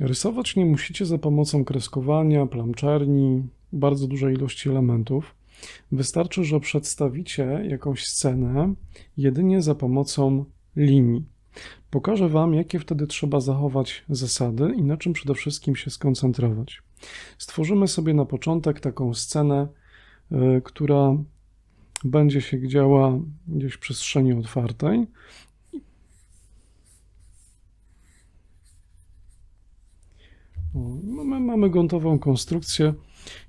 Rysować nie musicie za pomocą kreskowania, plam czerni, bardzo dużej ilości elementów. Wystarczy, że przedstawicie jakąś scenę jedynie za pomocą linii. Pokażę Wam, jakie wtedy trzeba zachować zasady i na czym przede wszystkim się skoncentrować. Stworzymy sobie na początek taką scenę, y, która będzie się działa gdzieś w przestrzeni otwartej. Mamy, mamy gruntową konstrukcję.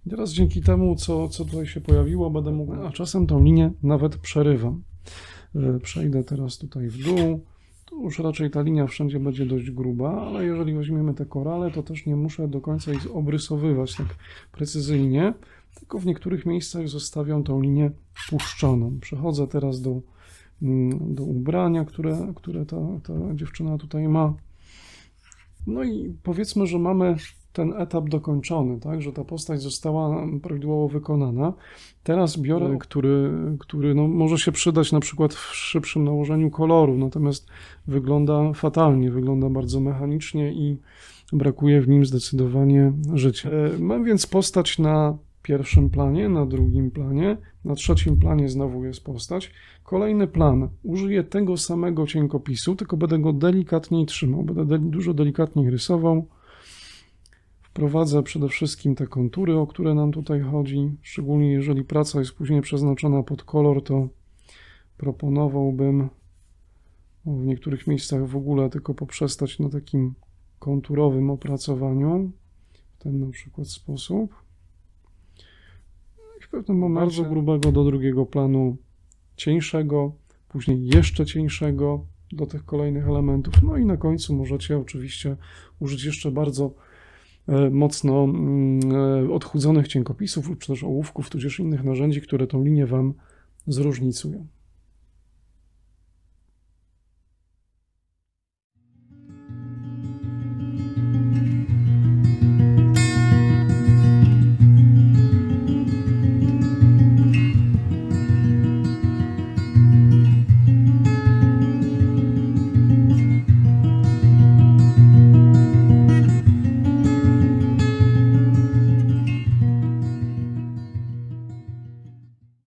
I teraz dzięki temu, co, co tutaj się pojawiło, będę mógł, a czasem tą linię nawet przerywam. Y, Przejdę teraz tutaj w dół. Tu już raczej ta linia wszędzie będzie dość gruba, ale jeżeli weźmiemy te korale, to też nie muszę do końca ich obrysowywać tak precyzyjnie, tylko w niektórych miejscach zostawiam tą linię puszczoną. Przechodzę teraz do, mm, do ubrania, które, które ta, ta dziewczyna tutaj ma. No i powiedzmy, że mamy ten etap dokończony, tak, że ta postać została prawidłowo wykonana. Teraz biorę, który, który no, może się przydać na przykład w szybszym nałożeniu koloru, natomiast wygląda fatalnie, wygląda bardzo mechanicznie i brakuje w nim zdecydowanie życia. E, Mam więc postać na pierwszym planie, na drugim planie, na trzecim planie znowu jest postać. Kolejny plan. Użyję tego samego cienkopisu, tylko będę go delikatniej trzymał, będę de- dużo delikatniej rysował. Wprowadzę przede wszystkim te kontury, o które nam tutaj chodzi. Szczególnie jeżeli praca jest później przeznaczona pod kolor, to proponowałbym w niektórych miejscach w ogóle tylko poprzestać na takim konturowym opracowaniu. W ten na przykład sposób. W pewnym momencie bardzo grubego do drugiego planu, cieńszego, później jeszcze cieńszego do tych kolejnych elementów. No i na końcu możecie oczywiście użyć jeszcze bardzo e, mocno mm, e, odchudzonych cienkopisów, czy też ołówków, tudzież innych narzędzi, które tą linię Wam zróżnicują.